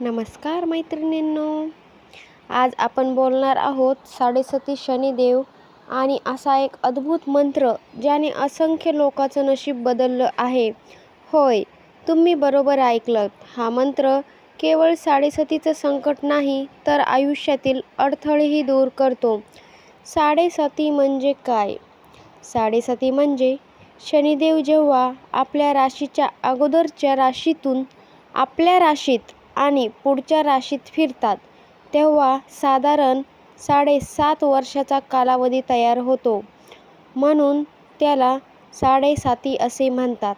नमस्कार मैत्रिणींनो. आज आपण बोलणार आहोत साडेसती शनिदेव आणि असा एक अद्भुत मंत्र ज्याने असंख्य लोकांचं नशीब बदललं आहे. होय तुम्ही बरोबर ऐकलं हा मंत्र केवळ साडेसतीचं संकट नाही तर आयुष्यातील अडथळेही दूर करतो. साडेसती म्हणजे काय? साडेसती म्हणजे शनिदेव जेव्हा आपल्या राशीच्या अगोदरच्या राशीतून आपल्या राशीत आणि पुढच्या राशीत फिरतात. तेव्हा साधारण साडेसात वर्षाचा कालावधी तयार होतो. म्हणून त्याला साडेसाती असे म्हणतात.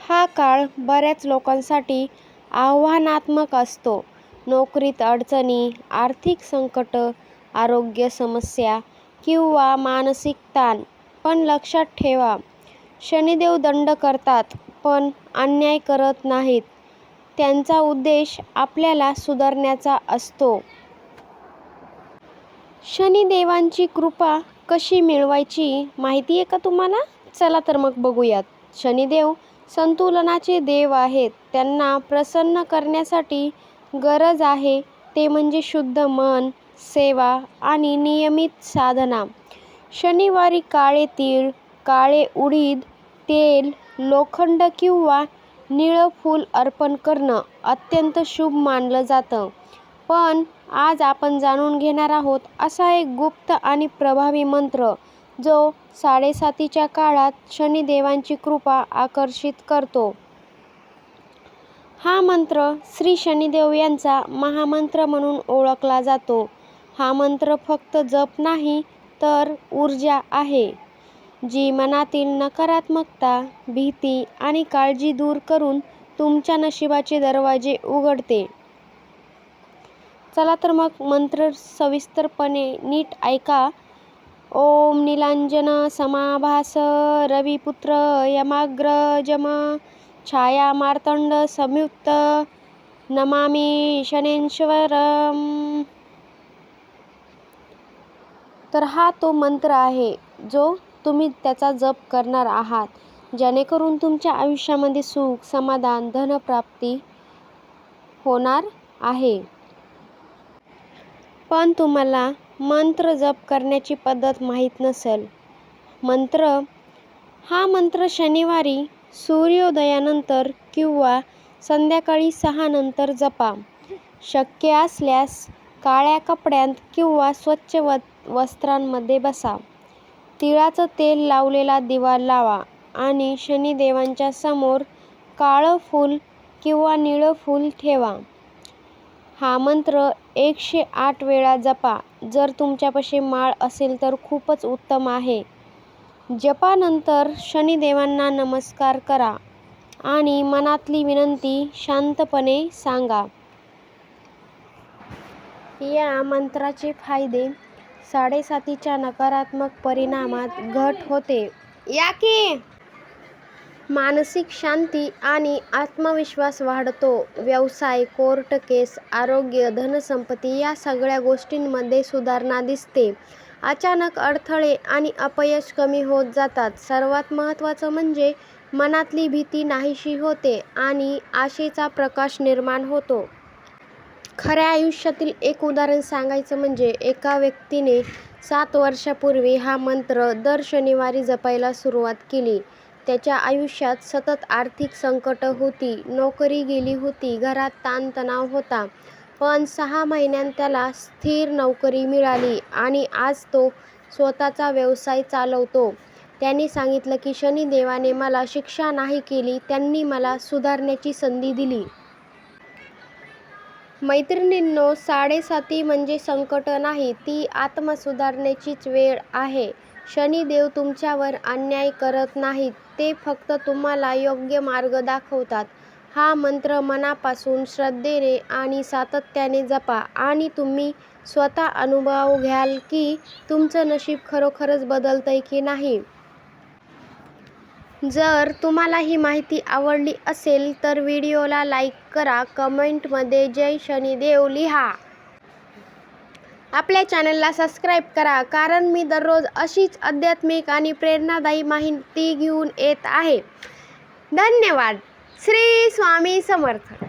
हा काळ बऱ्याच लोकांसाठी आव्हानात्मक असतो. नोकरीत अडचणी आर्थिक संकट आरोग्य समस्या किंवा मानसिक ताण पण लक्षात ठेवा. शनिदेव दंड करतात पण अन्याय करत नाहीत. त्यांचा उद्देश आपल्याला सुधारण्याचा असतो. शनिदेवांची कृपा कशी मिळवायची माहिती आहे का तुम्हाला? चला तर मग बघूयात. शनिदेव संतुलनाचे देव आहेत. त्यांना प्रसन्न करण्यासाठी गरज आहे. ते म्हणजे शुद्ध मन सेवा आणि नियमित साधना. शनिवारी काळे तीळ काळे उडीद तेल लोखंड किंवा निळं फूल अर्पण करणं अत्यंत शुभ मानलं जातं. पण आज आपण जाणून घेणार आहोत असा एक गुप्त आणि प्रभावी मंत्र जो साडेसातीच्या काळात शनिदेवांची कृपा आकर्षित करतो. हा मंत्र श्री शनिदेव यांचा महामंत्र म्हणून ओळखला जातो. हा मंत्र फक्त जप नाही तर ऊर्जा आहे. जी मनातील नकारात्मकता भीती आणि काळजी दूर करून तुमच्या नशिबाचे दरवाजे उघडते. चला तर मग मंत्र सविस्तरपणे नीट ऐका. ओम निलांजन समाभास रविपुत्र यमाग्रजम छाया मार्तंड संयुक्त नमामी शनेश्वरम. तर हा तो मंत्र आहे जो तुम्ही त्याचा जप करणार आहात. जेणेकरून तुमच्या आयुष्यामध्ये सुख समाधान धनप्राप्ती होणार आहे. पण तुम्हाला मंत्र जप करण्याची पद्धत माहीत नसेल. मंत्र हा मंत्र शनिवारी सूर्योदयानंतर किंवा संध्याकाळी सहानंतर जपा. शक्य असल्यास काळ्या कपड्यांत किंवा स्वच्छ व वस्त्रांमध्ये बसा. तिळाचं तेल लावलेला दिवा लावा आणि शनिदेवांच्या समोर काळं फूल किंवा निळं फूल ठेवा. हा मंत्र एकशे आठ वेळा जपा. जर तुमच्यापाशी माळ असेल तर खूपच उत्तम आहे. जपानंतर शनिदेवांना नमस्कार करा आणि मनातली विनंती शांतपणे सांगा. या मंत्राचे फायदे साडेसातीच्या नकारात्मक परिणामात घट होते. या की? मानसिक शांती आणि आत्मविश्वास वाढतो. व्यवसाय कोर्ट केस आरोग्य धनसंपत्ती या सगळ्या गोष्टींमध्ये सुधारणा दिसते. अचानक अडथळे आणि अपयश कमी होत जातात. सर्वात महत्त्वाचं म्हणजे मनातली भीती नाहीशी होते आणि आशेचा प्रकाश निर्माण होतो. खऱ्या आयुष्यातील एक उदाहरण सांगायचं म्हणजे एका व्यक्तीने सात वर्षापूर्वी हा मंत्र दर शनिवारी जपायला सुरुवात केली. त्याच्या आयुष्यात सतत आर्थिक संकटं होती नोकरी गेली होती घरात ताणतणाव होता. पण सहा महिन्यांत त्याला स्थिर नोकरी मिळाली आणि आज तो स्वतःचा व्यवसाय चालवतो. त्यांनी सांगितलं की शनिदेवाने मला शिक्षा नाही केली त्यांनी मला सुधारण्याची संधी दिली. मैत्रिणींनो साडेसाती म्हणजे संकट नाही ती आत्मसुधारण्याचीच वेळ आहे. शनिदेव तुमच्यावर अन्याय करत नाहीत ते फक्त तुम्हाला योग्य मार्ग दाखवतात. हा मंत्र मनापासून श्रद्धेने आणि सातत्याने जपा आणि तुम्ही स्वतः अनुभव घ्याल की तुमचं नशीब खरोखरच बदलतंय की नाही. जर तुम्हाला ही माहिती आवडली असेल तर व्हिडिओला लाईक करा कमेंटमध्ये जय शनिदेव लिहा. आपल्या चॅनलला सबस्क्राईब करा कारण मी दररोज अशीच आध्यात्मिक आणि प्रेरणादायी माहिती घेऊन येत आहे. धन्यवाद. श्री स्वामी समर्थ.